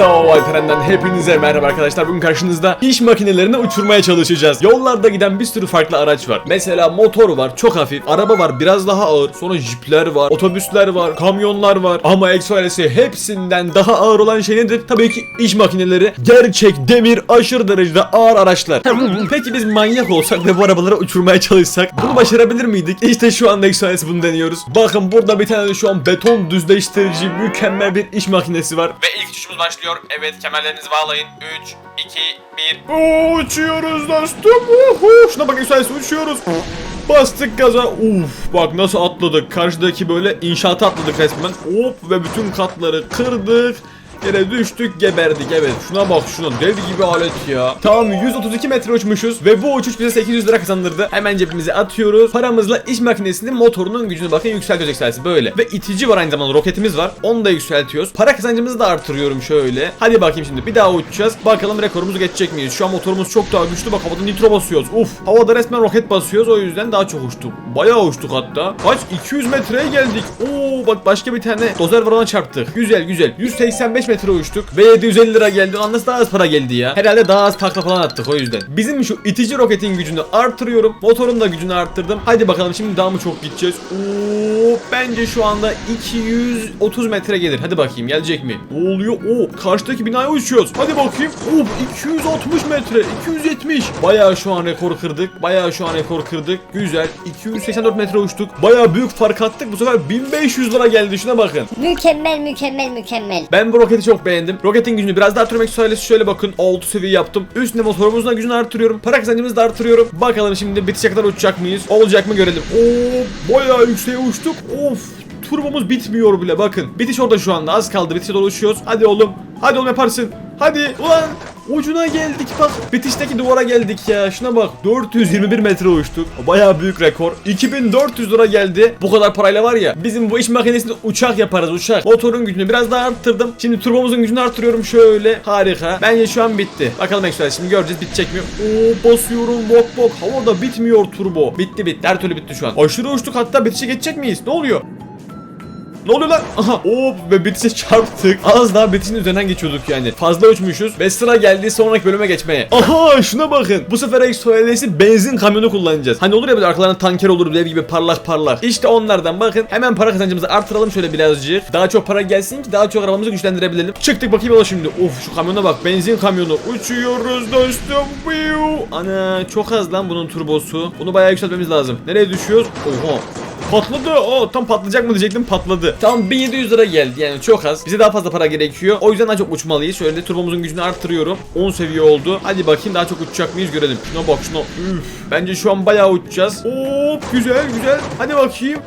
Oval Tren'den hepinize merhaba arkadaşlar. Bugün karşınızda iş makinelerini uçurmaya çalışacağız. Yollarda giden bir sürü farklı araç var. Mesela motor var, çok hafif. Araba var, biraz daha ağır. Sonra jipler var, otobüsler var, kamyonlar var. Ama Extra ailesi hepsinden daha ağır olan şey nedir? Tabii ki iş makineleri. Gerçek demir aşırı derecede ağır araçlar. Peki biz manyak olsak ve bu arabaları uçurmaya çalışsak bunu başarabilir miydik? İşte şu anda ailesi bunu deniyoruz. Bakın burada bir tane şu an beton düzleştirici mükemmel bir iş makinesi var. Ve ilk uçuşumuz başlıyor. Evet kemerlerinizi bağlayın. 3, 2, 1. Uçuyoruz dostum. Uhu. Şuna Extra ailesi uçuyoruz. Bastık gaza. Uf bak nasıl atladık. Karşıdaki böyle inşaata atladık resmen. Hop ve bütün katları kırdık. Yere düştük geberdik. Evet şuna bak şuna dev gibi alet ya. Tamam 132 metre uçmuşuz ve bu uçuş bize 800 lira kazandırdı. Hemen cebimize atıyoruz. Paramızla iş makinesinin motorunun gücünü bakın yükseltiyoruz yükseltisi böyle. Ve itici var aynı zamanda roketimiz var. Onu da yükseltiyoruz. Para kazancımızı da artırıyorum şöyle. Hadi bakayım şimdi bir daha uçacağız. Bakalım rekorumuzu geçecek miyiz? Şu an motorumuz çok daha güçlü bak havada nitro basıyoruz. Uf havada resmen roket basıyoruz o yüzden daha çok uçtuk. Bayağı uçtuk hatta. Kaç? 200 metreye geldik. Oo bak başka bir tane dozer var ona çarptık. Güzel güzel. 185 metre uçtuk ve 750 lira geldi. Ulan nasıl daha az para geldi ya? Herhalde daha az takla falan attık o yüzden. Bizim şu itici roketin gücünü artırıyorum. Motorun da gücünü arttırdım. Hadi bakalım şimdi daha mı çok gideceğiz? Oo, bence şu anda 230 metre gelir. Hadi bakayım gelecek mi? Ne oluyor? Oo, karşıdaki binaya uçuyoruz. Hadi bakayım. Oo, 260 metre, 270. Bayağı şu an rekor kırdık. Bayağı şu an rekor kırdık. Güzel. 284 metre uçtuk. Bayağı büyük fark attık. Bu sefer 1500 lira geldi. Şuna bakın. Mükemmel mükemmel mükemmel. Ben bu roketi çok beğendim. Roketin gücünü biraz daha artırmak söylesi şöyle bakın. 6 seviye yaptım. Üstüne motorumuzun gücünü artırıyorum. Para kazancımızı da artırıyorum. Bakalım şimdi bitişe kadar uçacak mıyız? Olacak mı görelim. Oo bayağı yükseğe uçtuk. Of turbomuz bitmiyor bile bakın. Bitiş orada şu anda az kaldı bitişe doğru uçuyoruz. Hadi oğlum. Hadi oğlum yaparsın. Hadi ulan ucuna geldik bak. Bitişteki duvara geldik ya. Şuna bak 421 metre uçtuk. Bayağı büyük rekor. 2400 lira geldi. Bu kadar parayla var ya. Bizim bu iş makinesinde uçak yaparız uçak. Motorun gücünü biraz daha arttırdım. Şimdi turbomuzun gücünü arttırıyorum şöyle. Harika. Bence şu an bitti. Bakalım Express şimdi göreceğiz bitecek mi? Oo basıyorum bok bok. Havada bitmiyor turbo. Bitti bitti. Her türlü bitti şu an. Aşırı uçtuk hatta bitişe geçecek miyiz? Ne oluyor? Ne oluyor lan? Aha. Hop ve bitişe çarptık. Az daha bitişin üzerinden geçiyorduk yani. Fazla uçmuşuz ve sıra geldi sonraki bölüme geçmeye. Aha şuna bakın. Bu sefer Exoales'i benzin kamyonu kullanacağız. Hani olur ya böyle arkalarında tanker olur dev gibi parlak parlak. İşte onlardan bakın. Hemen para kazancımızı artıralım şöyle birazcık. Daha çok para gelsin ki daha çok arabamızı güçlendirebilelim. Çıktık bakayım yola şimdi. Of şu kamyona bak. Benzin kamyonu. Uçuyoruz dostum. Ana çok az lan bunun turbosu. Bunu bayağı yükseltmemiz lazım. Nereye düşüyoruz? Oha. Patladı. O tam patlayacak mı diyecektim patladı. Tamam 1700 lira geldi yani çok az. Bize daha fazla para gerekiyor. O yüzden daha çok uçmalıyız. Şöyle turbomuzun gücünü arttırıyorum. 10 seviye oldu. Hadi bakayım daha çok uçacak mıyız görelim. Şuna bak şuna. Üf. Bence şu an bayağı uçacağız. Hop güzel güzel. Hadi bakayım.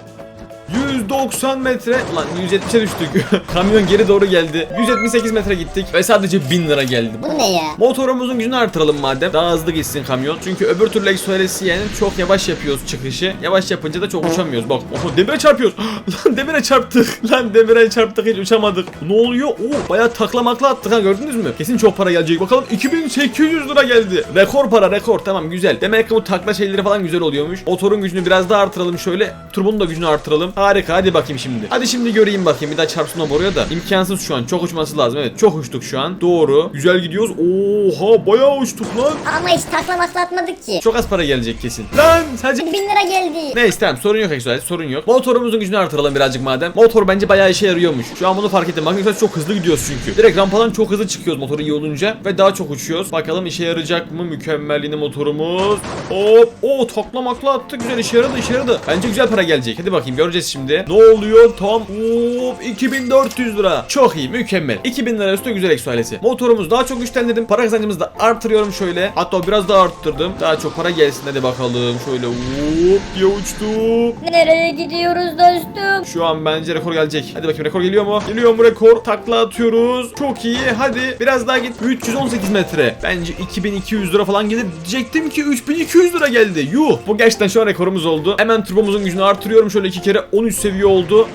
190 metre lan 170'e düştük. Kamyon geri doğru geldi. 178 metre gittik ve sadece 1000 lira geldi. Bu ne ya? Motorumuzun gücünü artıralım madem. Daha hızlı gitsin kamyon. Çünkü öbür türlü Exoales'i yani çok yavaş yapıyoruz çıkışı. Yavaş yapınca da çok uçamıyoruz. Bak oho demire çarpıyoruz. Lan demire çarptık. Lan demire çarptık hiç uçamadık. Ne oluyor? Oo bayağı taklamakla attık ha gördünüz mü? Kesin çok para gelecek. Bakalım 2800 lira geldi. Rekor para rekor tamam güzel. Demek ki bu takla şeyleri falan güzel oluyormuş. Motorun gücünü biraz daha artıralım şöyle. Turbonun da gücünü artıralım. Harika hadi bakayım şimdi. Hadi şimdi göreyim bakayım. Bir daha çarpsın o boruya da. İmkansız şu an. Çok uçması lazım. Evet çok uçtuk şu an. Doğru. Güzel gidiyoruz. Oha bayağı uçtuk lan. Ama hiç taklamakla atmadık ki. Çok az para gelecek kesin. Lan sadece 1000 lira geldi. Neyse tamam sorun yok Exoalesi sorun yok. Motorumuzun gücünü artıralım birazcık madem. Motor bence bayağı işe yarıyormuş. Şu an bunu fark ettim. Bakın Exoalesi çok hızlı gidiyoruz çünkü. Direkt rampadan çok hızlı çıkıyoruz motoru iyi olunca. Ve daha çok uçuyoruz. Bakalım işe yarayacak mı? Mükemmel yine motorumuz. Hop. Oo taklamakla attı. Güzel işe yaradı işe yaradı. Bence güzel para gelecek. Hadi bakayım göreceğiz şimdi. Ne oluyor? Tam hop 2400 lira. Çok iyi mükemmel. 2000 lira üstü güzel Exoalesi. Motorumuz daha çok güçlendirdim. Para kazancımızı da artırıyorum şöyle. Hatta biraz daha arttırdım. Daha çok para gelsin hadi bakalım. Şöyle hop diye uçtuk. Nereye gidiyoruz dostum? Şu an bence rekor gelecek. Hadi bakayım rekor geliyor mu? Geliyor mu rekor? Takla atıyoruz. Çok iyi. Hadi biraz daha git. 318 metre. Bence 2200 lira falan gelir diyecektim ki 3200 lira geldi. Yuh. Bu gerçekten şu an rekorumuz oldu. Hemen turbomuzun gücünü artırıyorum. Şöyle iki kere 13 seviye oldu.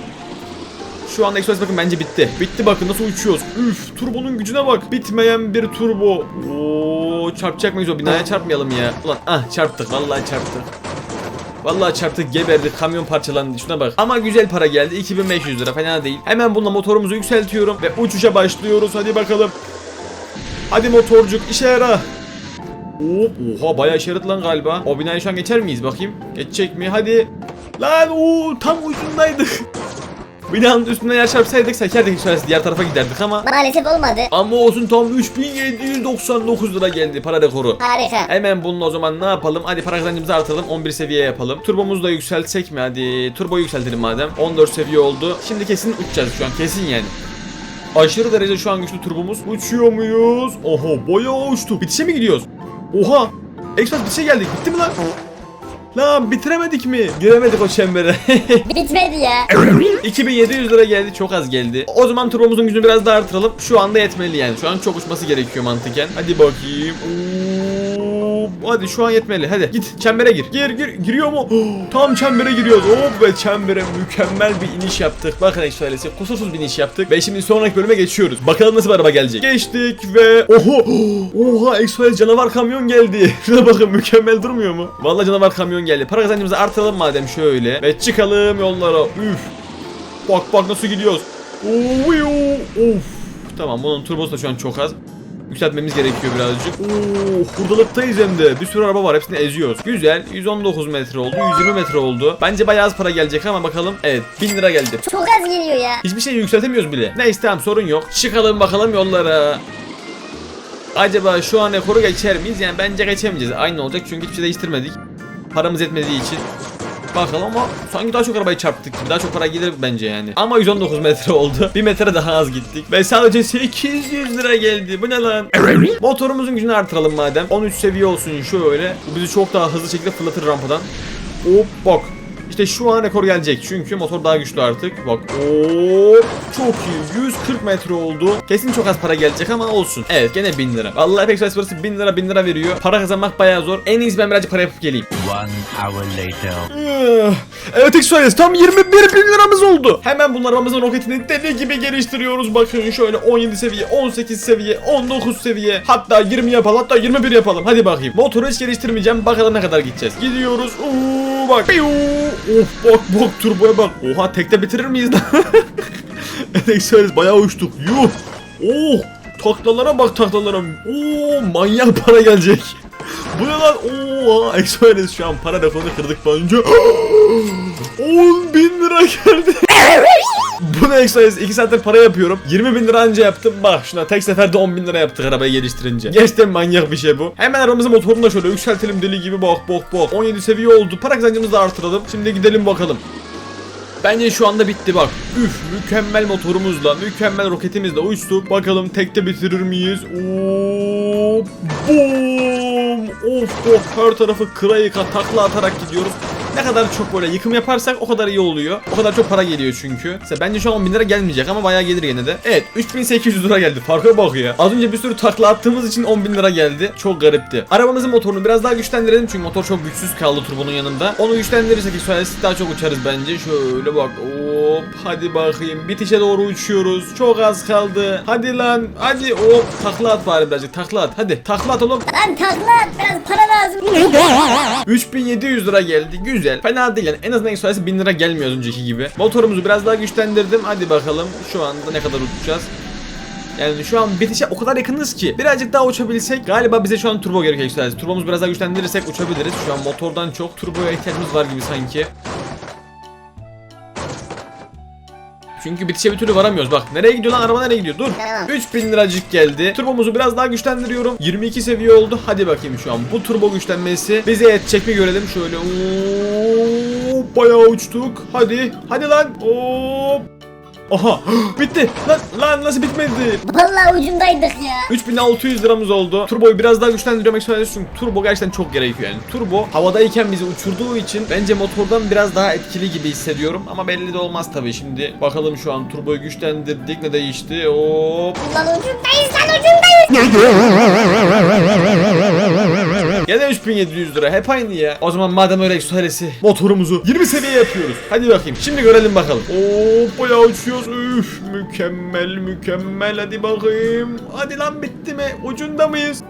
Şu anda Express bakın bence bitti. Bitti bakın nasıl uçuyoruz. Üf turbonun gücüne bak. Bitmeyen bir turbo. Oo çarpacak mıyız o binaya çarpmayalım ya. Ulan ah çarptık vallahi çarptık. Vallahi çarptık geberdik kamyon parçalandı şuna bak. Ama güzel para geldi 2500 lira fena değil. Hemen bununla motorumuzu yükseltiyorum ve uçuşa başlıyoruz hadi bakalım. Hadi motorcuk işe yara. Oha bayağı işe lan galiba. O binayı şu an geçer miyiz bakayım? Geçecek mi? Hadi. Lan o tam ucundaydık. Binanın üstüne yer çarpsaydık sekerdik şöyle diğer tarafa giderdik ama Maalesef olmadı. ama olsun tam 3799 lira geldi para rekoru. Harika. Hemen bunun o zaman ne yapalım? Hadi para kazancımızı artıralım. 11 seviye yapalım. Turbomuzu da yükseltsek mi? Hadi turboyu yükseltelim madem. 14 seviye oldu. Şimdi kesin uçacağız şu an. Kesin yani. Aşırı derece şu an güçlü turbomuz. Uçuyor muyuz? Oha bayağı uçtuk. Bitişe mi gidiyoruz? Oha. Express bitişe geldik. Bitti mi lan? Lan bitiremedik mi? Giremedik o çembere. Bitmedi ya. 2700 lira geldi çok az geldi. O zaman turbomuzun gücünü biraz daha artıralım. Şu anda yetmeli yani. Şu an çok uçması gerekiyor mantıken. Hadi bakayım. Oo, hadi şu an yetmeli. Hadi git çembere gir. Gir gir. Giriyor mu? Tam çembere giriyoruz. Hop ve çembere mükemmel bir iniş yaptık. Bakın ekstralesi kusursuz bir iniş yaptık. Ve şimdi sonraki bölüme geçiyoruz. Bakalım nasıl bir araba gelecek. Geçtik ve oho oha ekstralesi canavar kamyon geldi. Şuna bakın mükemmel durmuyor mu? Vallahi canavar kamyon geldi. Para kazancımızı artıralım madem şöyle. Ve çıkalım yollara. Üf. Bak bak nasıl gidiyoruz. Of. Tamam bunun turbosu da şu an çok az. Yükseltmemiz gerekiyor birazcık. Oo, hurdalıktayız hem de. Bir sürü araba var. Hepsini eziyoruz. Güzel. 119 metre oldu. 120 metre oldu. Bence bayağı az para gelecek ama bakalım. Evet 1000 lira geldi. Çok az geliyor ya. Hiçbir şey yükseltemiyoruz bile. Neyse tamam sorun yok. Çıkalım bakalım yollara. Acaba şu an rekoru geçer miyiz? Yani bence geçemeyeceğiz. Aynı olacak çünkü hiçbir şey değiştirmedik. Paramız etmediği için. Bakalım ama sanki daha çok arabayı çarptık. Daha çok para gelir bence yani. Ama 119 metre oldu. 1 metre daha az gittik. Ve sadece 800 lira geldi. Bu ne lan? Motorumuzun gücünü artıralım madem. 13 seviye olsun şöyle. Bu bizi çok daha hızlı şekilde fırlatır rampadan. Hop bak. İşte şu an rekor gelecek çünkü motor daha güçlü artık. Bak hop çok iyi 140 metre oldu. Kesin çok az para gelecek ama olsun. Evet gene 1000 lira. Vallahi Apex Price burası 1000 lira 1000 lira veriyor. Para kazanmak bayağı zor. En iyisi ben birazcık para yapıp geleyim. One hour later. Eh, Evet Express tam 21 bin liramız oldu. Hemen bunun arabamızın roketini deli gibi geliştiriyoruz. Bakın şöyle 17 seviye, 18 seviye, 19 seviye. Hatta 20 yapalım hatta 21 yapalım. Hadi bakayım. Motoru hiç geliştirmeyeceğim. Bakalım ne kadar gideceğiz. Gidiyoruz. Uuu bak. Piu. Of bak bak turboya bak. Oha tekte bitirir miyiz lan? Express bayağı uçtuk. Yuh. Oh. Taklalara bak taklalara. Oo manyak para gelecek. Bu ne lan? Oha Express şu an para rekorunu kırdık bence. 10 bin lira geldi. Bu ne Express 2 saattir para yapıyorum. 20 bin lira anca yaptım. Bak şuna tek seferde 10 bin lira yaptık arabayı geliştirince. Gerçekten manyak bir şey bu. Hemen arabamızın motorunu da şöyle yükseltelim deli gibi bak bak bak. 17 seviye oldu. Para kazancımızı da artıralım. Şimdi gidelim bakalım. Bence şu anda bitti bak. Üf mükemmel motorumuzla, mükemmel roketimizle uçtuk. Bakalım tekte bitirir miyiz? Oo, boom! Of of her tarafı kıra yıka takla atarak gidiyoruz. Ne kadar çok böyle yıkım yaparsak o kadar iyi oluyor. O kadar çok para geliyor çünkü. Mesela bence şu an 10 bin lira gelmeyecek ama bayağı gelir yine de. Evet 3800 lira geldi. Farka bak ya. Az önce bir sürü takla attığımız için 10 bin lira geldi. Çok garipti. Arabamızın motorunu biraz daha güçlendirelim çünkü motor çok güçsüz kaldı turbonun yanında. Onu güçlendirirsek Express daha çok uçarız bence. Şöyle bak. Hop hadi bakayım. Bitişe doğru uçuyoruz. Çok az kaldı. Hadi lan. Hadi hop takla at bari birazcık. Takla at. Hadi takla at oğlum. Lan takla at, biraz para lazım. 3700 lira geldi. Güzel. Fena değil yani. En azından ekstrası 1000 lira gelmiyor az önceki gibi. Motorumuzu biraz daha güçlendirdim. Hadi bakalım şu anda ne kadar uçacağız. Yani şu an bitişe o kadar yakınız ki birazcık daha uçabilsek galiba bize şu an turbo gerekiyor. Turbomuzu biraz daha güçlendirirsek uçabiliriz. Şu an motordan çok turboya ihtiyacımız var gibi sanki. Çünkü bitişe bir türlü varamıyoruz. Bak nereye gidiyor lan araba nereye gidiyor? Dur. Tamam. 3000 liracık geldi. Turbomuzu biraz daha güçlendiriyorum. 22 seviye oldu. Hadi bakayım şu an. Bu turbo güçlenmesi bize yetecek mi görelim. Şöyle. Oo, bayağı uçtuk. Hadi. Hadi lan. Hop. Aha. Bitti. Lan, lan nasıl bitmedi? Vallahi ucundaydık ya. 3600 liramız oldu. Turboyu biraz daha güçlendiriyorum Express çünkü turbo gerçekten çok gerekiyor yani. Turbo havadayken bizi uçurduğu için bence motordan biraz daha etkili gibi hissediyorum ama belli de olmaz tabii şimdi. Bakalım şu an turboyu güçlendirdik ne değişti? Hop. Lan ucundayız lan ucundayız. Gene 3700 lira hep aynı ya. O zaman madem öyle söylesi motorumuzu 20 seviye yapıyoruz. Hadi bakayım şimdi görelim bakalım. Oo bayağı uçuyoruz. Üf mükemmel mükemmel hadi bakayım. Hadi lan bitti mi? Ucunda mıyız?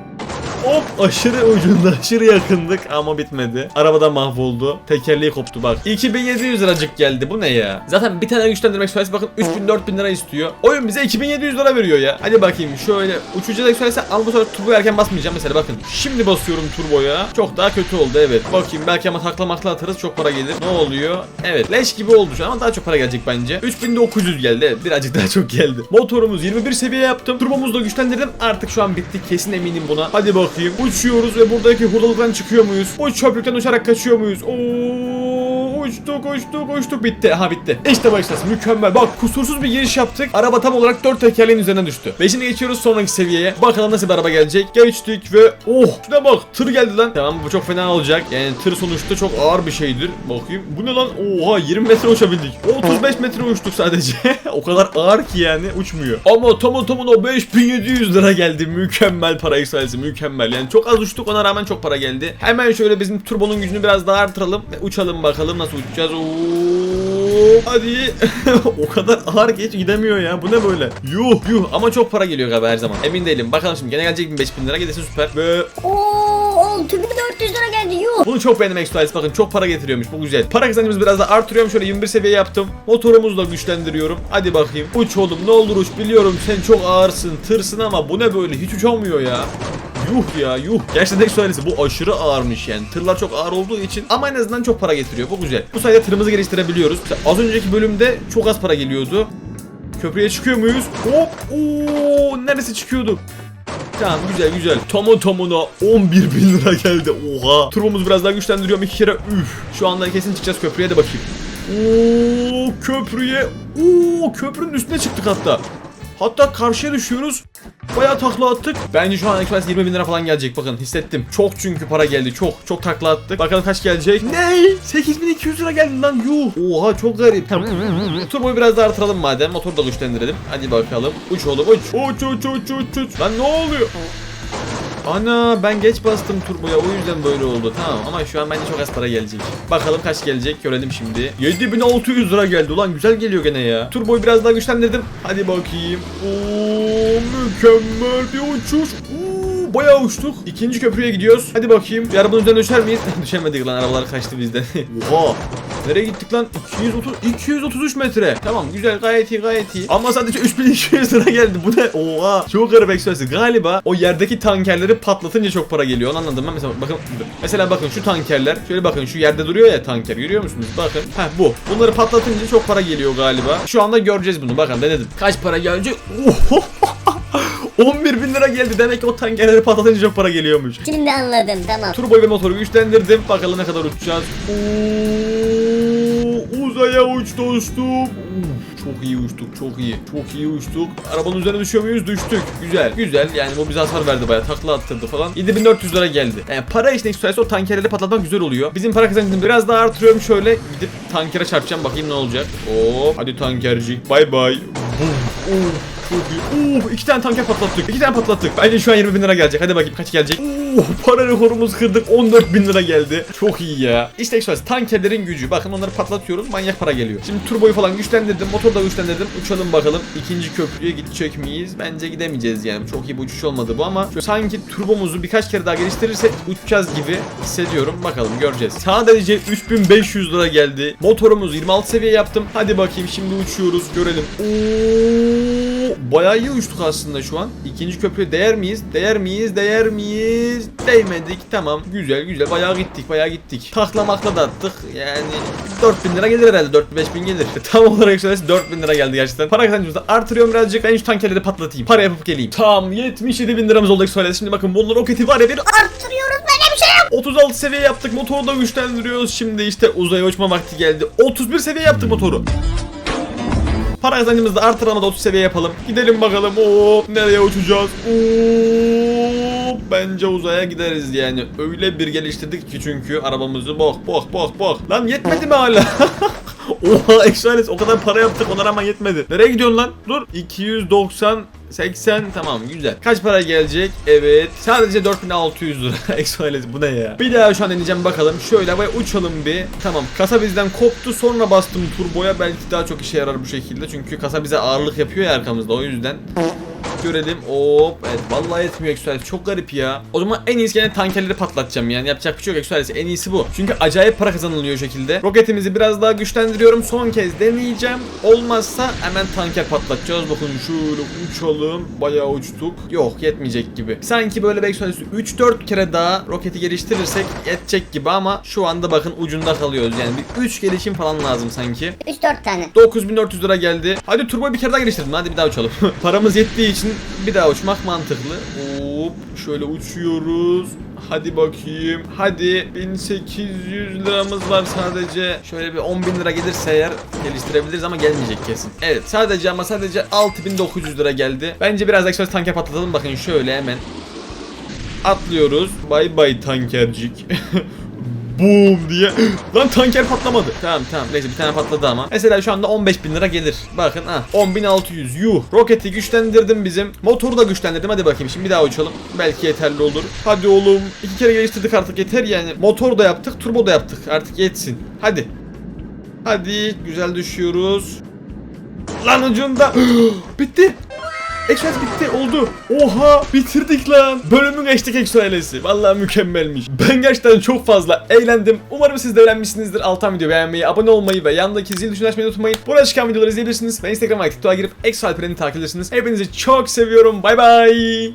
Hop aşırı ucunda aşırı yakındık ama bitmedi. Arabada mahvoldu. Tekerleği koptu bak. 2700 liracık geldi bu ne ya? Zaten bir tane güçlendirmek söylesi bakın 3000 4000 lira istiyor. Oyun bize 2700 lira veriyor ya. Hadi bakayım şöyle uçacak söylese ama bu sefer turbo erken basmayacağım mesela bakın. Şimdi basıyorum turboya. Çok daha kötü oldu evet. Bakayım belki ama takla makla atarız çok para gelir. Ne oluyor? Evet leş gibi oldu şu an ama daha çok para gelecek bence. 3900 geldi evet birazcık daha çok geldi. Motorumuz 21 seviye yaptım. Turbomuzu da güçlendirdim. Artık şu an bitti kesin eminim buna. Hadi bakayım. Uçuyoruz ve buradaki hurdalıktan çıkıyor muyuz? O çöplükten uçarak kaçıyor muyuz? Oo, uçtuk uçtuk uçtuk bitti. Aha bitti. İşte başlasın mükemmel. Bak kusursuz bir giriş yaptık. Araba tam olarak 4 tekerleğin üzerine düştü. Ve geçiyoruz sonraki seviyeye. Bakalım nasıl bir araba gelecek. Geçtik ve oh şuna bak tır geldi lan. Tamam bu çok fena olacak. Yani tır sonuçta çok ağır bir şeydir. Bakayım. Bu ne lan? Oha 20 metre uçabildik. 35 metre uçtuk sadece. o kadar ağır ki yani uçmuyor. Ama tamı tamına 5700 lira geldi. Mükemmel para yükselsi mükemmel. Yani çok az uçtuk ona rağmen çok para geldi. Hemen şöyle bizim turbonun gücünü biraz daha artıralım ve uçalım bakalım nasıl uçacağız. Oo, hadi. o kadar ağır hiç gidemiyor ya. Bu ne böyle? Yuh yuh ama çok para geliyor galiba her zaman. Emin değilim. Bakalım şimdi gene gelecek mi 5000 lira gelirse süper. Ve Oo 6400 lira geldi yuh. bunu çok beğendim Extra bakın çok para getiriyormuş bu güzel. Para kazancımızı biraz da artırıyorum şöyle 21 seviye yaptım. Motorumuzu da güçlendiriyorum. Hadi bakayım. Uç oğlum ne olur uç biliyorum sen çok ağırsın tırsın ama bu ne böyle hiç uçamıyor ya. Yuh ya yuh. Gerçekten Extra bu aşırı ağırmış yani. Tırlar çok ağır olduğu için ama en azından çok para getiriyor. Bu güzel. Bu sayede tırımızı geliştirebiliyoruz. Mesela az önceki bölümde çok az para geliyordu. Köprüye çıkıyor muyuz? Hop! Oo, neresi çıkıyorduk? Tamam güzel güzel. Tamı tamına 11 bin lira geldi. Oha. Turbomuzu biraz daha güçlendiriyorum iki kere. Üf. Şu anda kesin çıkacağız köprüye de bakayım. Oo köprüye. Oo köprünün üstüne çıktık hatta. Hatta karşıya düşüyoruz. Bayağı takla attık. Bence şu an Express 20 bin lira falan gelecek bakın hissettim. Çok çünkü para geldi çok. Çok takla attık. Bakalım kaç gelecek. Ne? 8200 lira geldi lan yuh. Oha çok garip. Turboyu biraz daha artıralım madem. Motoru da güçlendirelim. Hadi bakalım. Uç oğlum uç. Uç uç uç uç uç. Lan ne oluyor? Ana ben geç bastım turboya o yüzden böyle oldu. Tamam ama şu an bence çok az para gelecek. Bakalım kaç gelecek görelim şimdi. 7600 lira geldi ulan güzel geliyor gene ya. Turboyu biraz daha güçlendirdim. Hadi bakayım. Oo mükemmel bir uçuş. Oo, bayağı uçtuk. İkinci köprüye gidiyoruz. Hadi bakayım. Bir arabanın üzerine düşer miyiz? Düşemedik lan arabalar kaçtı bizden. Oha. Nereye gittik lan? 230 233 metre. Tamam güzel gayet iyi gayet iyi. Ama sadece 3200 lira geldi. Bu ne? Oha. Çok garip ekspresi. Galiba o yerdeki tankerleri patlatınca çok para geliyor. Onu anladım ben. Mesela bakın mesela bakın şu tankerler. Şöyle bakın şu yerde duruyor ya tanker. Görüyor musunuz? Bakın. Heh bu. Bunları patlatınca çok para geliyor galiba. Şu anda göreceğiz bunu. Bakın denedim. Kaç para gelecek? Oho. 11 bin lira geldi. Demek ki o tankerleri patlatınca çok para geliyormuş. Şimdi anladım tamam. Turbo ve motoru güçlendirdim. Bakalım ne kadar uçacağız. Oo, uzaya uç dostum. Uf, çok iyi uçtuk, çok iyi. Çok iyi uçtuk. Arabanın üzerine düşüyor muyuz? Düştük. Güzel, güzel. Yani bu bize hasar verdi bayağı. Takla attırdı falan. 7400 lira geldi. Yani para işine sayesinde o tankerleri patlatmak güzel oluyor. Bizim para kazancını biraz daha artırıyorum şöyle. Gidip tankere çarpacağım bakayım ne olacak. Hop. Hadi tankercik. Bay bay. Bum. Uf. Çok iyi. Uf, iki tane tanker patlattık. İki tane patlattık. Bence şu an 20 bin lira gelecek. Hadi bakayım kaç gelecek. Uf, para rekorumuzu kırdık. 14 bin lira geldi. Çok iyi ya. İşte Express tankerlerin gücü. Bakın onları patlatıyoruz. Manyak para geliyor. Şimdi turboyu falan güçlendirdim. Motoru da güçlendirdim. Uçalım bakalım. İkinci köprüye gidecek miyiz? Bence gidemeyeceğiz yani. Çok iyi bir uçuş olmadı bu ama sanki turbomuzu birkaç kere daha geliştirirsek uçacağız gibi hissediyorum. Bakalım göreceğiz. Sadece 3500 lira geldi. Motorumuz 26 seviye yaptım. Hadi bakayım şimdi uçuyoruz. Görelim. Oo, bayağı iyi uçtuk aslında şu an. İkinci köprüye değer miyiz? Değer miyiz? Değer miyiz? Değmedik. Tamam. Güzel güzel. Bayağı gittik. Bayağı gittik. Takla makla da attık. Yani 4000 lira gelir herhalde. 4000-5000 gelir. Tam olarak şöyle 4000 lira geldi gerçekten. Para kazancımızı da artırıyorum birazcık. Ben şu tankerleri patlatayım. Para yapıp geleyim. Tam 77 bin liramız oldu söyledi. Şimdi bakın bunun roketi var ya bir Arttırıyoruz böyle bir şey yok. 36 seviye yaptık. Motoru da güçlendiriyoruz. Şimdi işte uzaya uçma vakti geldi. 31 seviye yaptık motoru. Para kazancımızı da artıralım da 30 seviye yapalım. Gidelim bakalım. Oo, nereye uçacağız? Oo, bence uzaya gideriz yani. Öyle bir geliştirdik ki çünkü arabamızı bak bak bak bak. Lan yetmedi mi hala? Oha Exoales o kadar para yaptık ona rağmen yetmedi. Nereye gidiyorsun lan? Dur. 290 80 tamam güzel. Kaç para gelecek? Evet. Sadece 4600 lira. Exoales bu ne ya? Bir daha şu an deneyeceğim bakalım. Şöyle havaya uçalım bir. Tamam. Kasa bizden koptu. Sonra bastım turboya. Belki daha çok işe yarar bu şekilde. Çünkü kasa bize ağırlık yapıyor ya arkamızda. O yüzden görelim. Hop evet vallahi yetmiyor Exoales çok garip ya. O zaman en iyisi gene tankerleri patlatacağım yani yapacak bir şey yok Exoales en iyisi bu. Çünkü acayip para kazanılıyor şekilde. Roketimizi biraz daha güçlendiriyorum son kez deneyeceğim. Olmazsa hemen tanker patlatacağız. Bakın şöyle uçalım. Bayağı uçtuk. Yok yetmeyecek gibi. Sanki böyle bir Exoales 3-4 kere daha roketi geliştirirsek yetecek gibi ama şu anda bakın ucunda kalıyoruz. Yani bir 3 gelişim falan lazım sanki. 3-4 tane. 9400 lira geldi. Hadi turbo bir kere daha geliştirdim. Hadi bir daha uçalım. Paramız yettiği için bir daha uçmak mantıklı. Hop şöyle uçuyoruz. Hadi bakayım. Hadi 1800 liramız var sadece. Şöyle bir 10.000 lira gelirse eğer geliştirebiliriz ama gelmeyecek kesin. Evet sadece ama sadece 6900 lira geldi. Bence biraz ekstra tanker patlatalım. Bakın şöyle hemen atlıyoruz. Bay bay tankercik. Boom diye. Lan tanker patlamadı. Tamam tamam neyse bir tane patladı ama. Mesela şu anda 15 bin lira gelir. Bakın ha 10.600 yuh. Roketi güçlendirdim bizim. Motoru da güçlendirdim. Hadi bakayım şimdi bir daha uçalım. Belki yeterli olur. Hadi oğlum. iki kere geliştirdik artık yeter yani. Motor da yaptık turbo da yaptık. Artık yetsin. Hadi. Hadi güzel düşüyoruz. Lan ucunda. Bitti. Express bitti oldu. Oha bitirdik lan. Bölümü geçtik Exo ailesi. Vallahi mükemmelmiş. Ben gerçekten çok fazla eğlendim. Umarım siz de eğlenmişsinizdir. Alttan video beğenmeyi, abone olmayı ve yandaki zil tuşunu açmayı unutmayın. Burada çıkan videoları izleyebilirsiniz. Ve Instagram'a, TikTok'a girip Exo Alperen'i takip edersiniz. Hepinizi çok seviyorum. Bay bay.